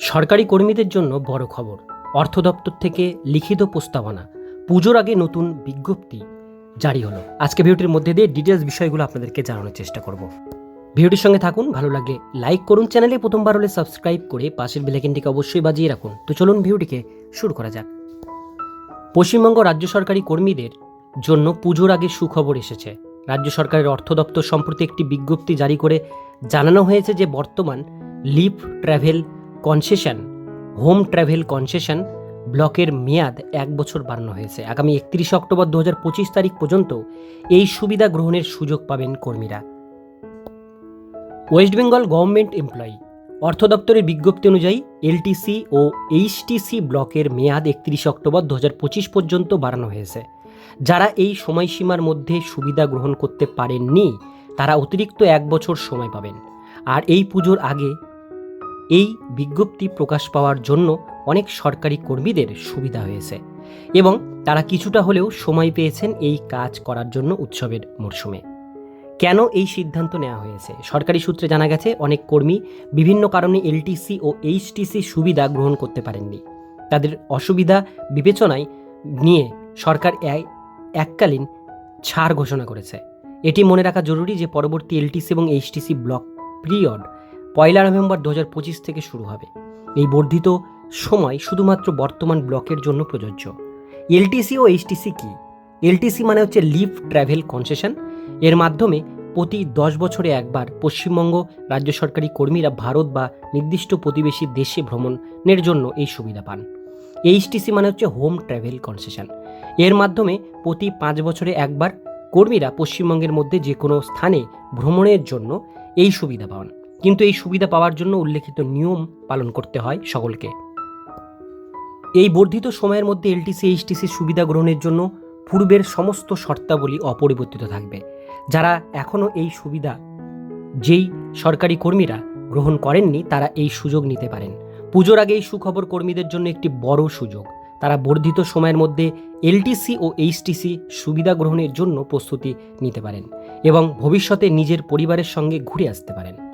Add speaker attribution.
Speaker 1: সরকারি কর্মীদের জন্য বড় খবর। অর্থ দপ্তর থেকে লিখিত প্রস্তাবনা। পুজোর আগে নতুন বিজ্ঞপ্তি জারি হলো। আজকে ভিডিওটির মধ্যে দিয়ে ডিটেলস বিষয়গুলো আপনাদেরকে জানানোর চেষ্টা করব। ভিডিওটির সঙ্গে থাকুন, ভালো লাগলে লাইক করুন চ্যানেলে প্রথমবার হলে সাবস্ক্রাইব করে পাশের বেলাইকেনটিকে অবশ্যই বাজিয়ে রাখুন। তো চলুন ভিডিওটিকে শুরু করা যাক। পশ্চিমবঙ্গ রাজ্য সরকারি কর্মীদের জন্য পুজোর আগে সুখবর এসেছে। রাজ্য সরকারের অর্থ দপ্তর সম্প্রতি একটি বিজ্ঞপ্তি জারি করে জানানো হয়েছে যে বর্তমান leave travel concession home travel concession ব্লকের মেয়াদ এক বছর বাড়ানো হয়েছে। আগামী একত্রিশে অক্টোবর দু হাজার পঁচিশ তারিখ পর্যন্ত এই সুবিধা গ্রহণের সুযোগ পাবেন কর্মীরা। ওয়েস্ট বেঙ্গল গভর্নমেন্ট এমপ্লয়ি অর্থ দপ্তরের বিজ্ঞপ্তি অনুযায়ী এলটিসি ও এইচটিসি ব্লকের মেয়াদ একত্রিশে অক্টোবর দু হাজার পঁচিশ পর্যন্ত বাড়ানো হয়েছে। যারা এই সময়সীমার মধ্যে সুবিধা গ্রহণ করতে পারেননি, তারা অতিরিক্ত এক বছর সময় পাবেন। আর এই পুজোর আগে এই বিজ্ঞপ্তি প্রকাশ পাওয়ার জন্য অনেক সরকারি কর্মীদের সুবিধা হয়েছে এবং তারা কিছুটা হলেও সময় পেয়েছেন এই কাজ করার জন্য উৎসবের মরশুমে। কেন এই সিদ্ধান্ত নেওয়া হয়েছে? সরকারি সূত্রে জানা গেছে, অনেক কর্মী বিভিন্ন কারণে এলটিসি ও এইচটিসি সুবিধা গ্রহণ করতে পারেননি। তাদের অসুবিধা বিবেচনায় নিয়ে সরকার এককালীন ছাড় ঘোষণা করেছে। এটি মনে রাখা জরুরি যে পরবর্তী এলটিসি এবং H T C block period পয়লা নভেম্বর দু হাজার পঁচিশ থেকে শুরু হবে। এই বর্ধিত সময় শুধুমাত্র বর্তমান ব্লকের জন্য প্রযোজ্য। এলটিসি ও এইচটিসি কি? এলটিসি মানে হচ্ছে লিভ ট্রাভেল কনসেশন। এর মাধ্যমে প্রতি দশ বছরে একবার পশ্চিমবঙ্গ রাজ্য সরকারি কর্মীরা ভারত বা নির্দিষ্ট প্রতিবেশী দেশে ভ্রমণের জন্য এই সুবিধা পান। এইচটিসি মানে হচ্ছে হোম ট্রাভেল কনসেশন। এর মাধ্যমে প্রতি পাঁচ বছরে একবার কর্মীরা পশ্চিমবঙ্গের মধ্যে যে কোনো স্থানে ভ্রমণের জন্য এই সুবিধা পান। কিন্তু এই সুবিধা পাওয়ার জন্য উল্লেখিত নিয়ম পালন করতে হয় সকলকে। এই বর্ধিত সময়ের মধ্যে এলটিসি, এইচটিসি সুবিধা গ্রহণের জন্য পূর্বের সমস্ত শর্তাবলী অপরিবর্তিত থাকবে। যারা এখনও এই সুবিধা, যেই সরকারি কর্মীরা গ্রহণ করেননি, তারা এই সুযোগ নিতে পারেন। পুজোর আগে এই সুখবর কর্মীদের জন্য একটি বড় সুযোগ। তারা বর্ধিত সময়ের মধ্যে এলটিসি ও এইচটিসি সুবিধা গ্রহণের জন্য প্রস্তুতি নিতে পারেন এবং ভবিষ্যতে নিজের পরিবারের সঙ্গে ঘুরে আসতে পারেন।